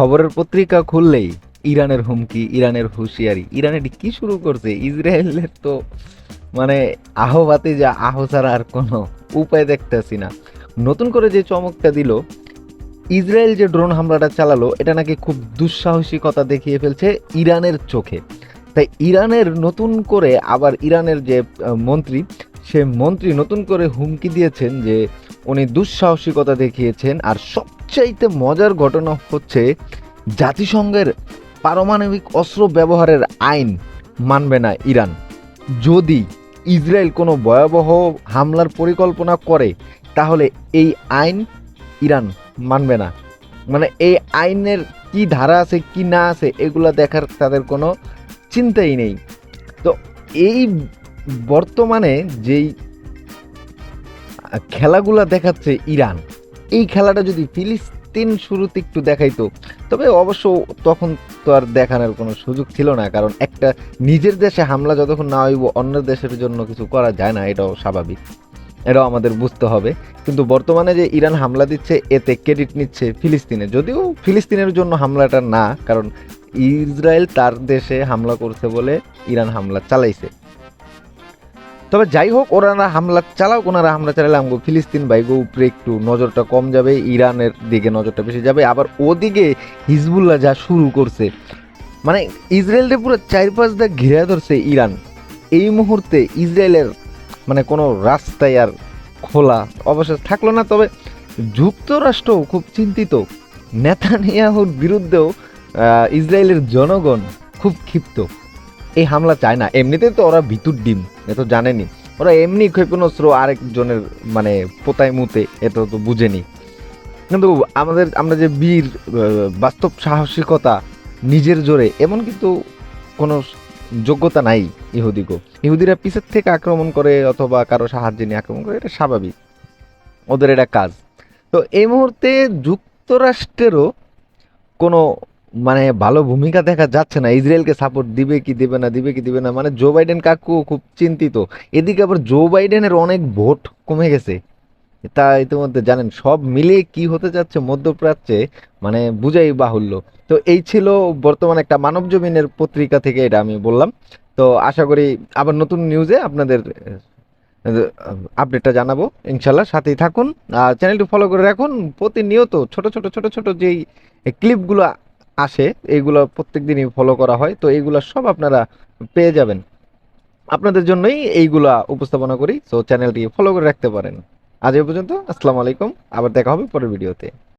খবরের পত্রিকা খুললেই ইরানের হুমকি, ইরানের হুঁশিয়ারি। ইরান এটি কি শুরু করছে? ইসরায়েলের তো মানে আহবাতে যা আহ ছাড়া আর কোনো উপায় দেখতেছি না। নতুন করে যে চমকটা দিল, ইসরায়েল যে ড্রোন হামলাটা চালালো, এটা নাকি খুব দুঃসাহসিকতা দেখিয়ে ফেলছে ইরানের চোখে। তাই ইরানের নতুন করে আবার ইরানের যে মন্ত্রী, সে মন্ত্রী নতুন করে হুমকি দিয়েছেন যে, উনি দুঃসাহসিকতা দেখিয়েছেন আর সবচাইতে মজার ঘটনা হচ্ছে জাতিসংঘের পারমাণবিক অস্ত্র ব্যবহারের আইন মানবে না ইরান। যদি ইসরায়েল কোনো ভয়াবহ হামলার পরিকল্পনা করে, তাহলে এই আইন ইরান মানবে না। মানে এই আইনের কি ধারা আছে, কি না আছে, এগুলা দেখার তাদের কোনো চিন্তাই নেই। তো এই বর্তমানে যেই খেলাগুলা দেখাচ্ছে ইরান এই খেলাটা যদি ফিলিস্তিন শুরুতে একটু দেখাইতো, তবে অবশ্য তখন তো আর দেখানোর কোনো সুযোগ ছিল না, কারণ একটা নিজের দেশে হামলা যতক্ষণ না হইব অন্য দেশের জন্য কিছু করা যায় না, এটাও স্বাভাবিক। এটাও আমাদের বুঝতে হবে। কিন্তু বর্তমানে যে ইরান হামলা দিচ্ছে, এতে ক্রেডিট নিচ্ছে ফিলিস্তিনে। যদিও ফিলিস্তিনের জন্য হামলাটা না, কারণ ইসরায়েল তার দেশে হামলা করছে বলে ইরান হামলা চালাইছে। তবে যাই হোক ওনারা হামলা চালাও ওনারা হামলা চালালে আমগো ফিলিস্তিন বাইগো উপরে একটু নজরটা কম যাবে, ইরানের দিকে নজরটা বেশি যাবে। আবার ওদিকে হিজবুল্লাহ যা শুরু করছে মানে ইসরায়েলকে পুরো চার পাঁচ দাগ ঘিরে ধরছে ইরান। এই মুহূর্তে ইসরায়েলের মানে কোনো রাস্তায় আর খোলা অবশেষ থাকল না, তবে যুক্তরাষ্ট্র খুব চিন্তিত। নেতানিয়াহুর বিরুদ্ধেও ইসরায়েলের জনগণ খুব ক্ষিপ্ত। এই হামলা চায় না। এমনিতে তো ওরা ভিতুর ডিম, এ তো জানেনি। ওরা এমনি ক্ষেপণাস্ত্র আরেকজনের মানে পোতায় মুতে এত তো বুঝেনি। কিন্তু আমাদের, আমরা যে বীর বাস্তব সাহসিকতা, নিজের জোরে, এমন কিন্তু কোনো যোগ্যতা নাই ইহুদিগো। ইহুদিরা পিছের থেকে আক্রমণ করে অথবা কারও সাহায্য নিয়ে আক্রমণ করে, এটা স্বাভাবিক। ওদের এটা কাজ। তো এই মুহূর্তে যুক্তরাষ্ট্রেরও কোনো মানে ভালো ভূমিকা দেখা যাচ্ছে না। ইসরায়েলকে সাপোর্ট দিবে কি দিবে না, দিবে কি দিবে না। মানে জো বাইডেন কাকু খুব চিন্তিত। এদিকে আবার জো বাইডেনের অনেক ভোট কমে গেছে। তা ইতিমধ্যে জানেন, সব মিলে কি হতে যাচ্ছে মধ্যপ্রাচ্যে মানে বুঝাই বাহুল্য। তো এই ছিল বর্তমানে একটা মানব জমিনের পত্রিকা থেকে এটা আমি বললাম। তো আশা করি আবার নতুন নিউজে আপনাদের আপডেটটা জানাব, ইনশাল্লাহ। সাথেই থাকুন। আর চ্যানেলটি ফলো করে রাখুন। প্রতিনিয়ত ছোট ছোট ছোট ছোট যেই ক্লিপগুলো আসে এইগুলো প্রত্যেক দিনই ফলো করা হয়। তো এইগুলো সব আপনারা পেয়ে যাবেন। আপনাদের জন্যই এইগুলা উপস্থাপনা করি। তো চ্যানেলটি ফলো করে রাখতে পারেন। আজ এ পর্যন্ত, আসসালামু আলাইকুম। আবার দেখা হবে পরের ভিডিওতে।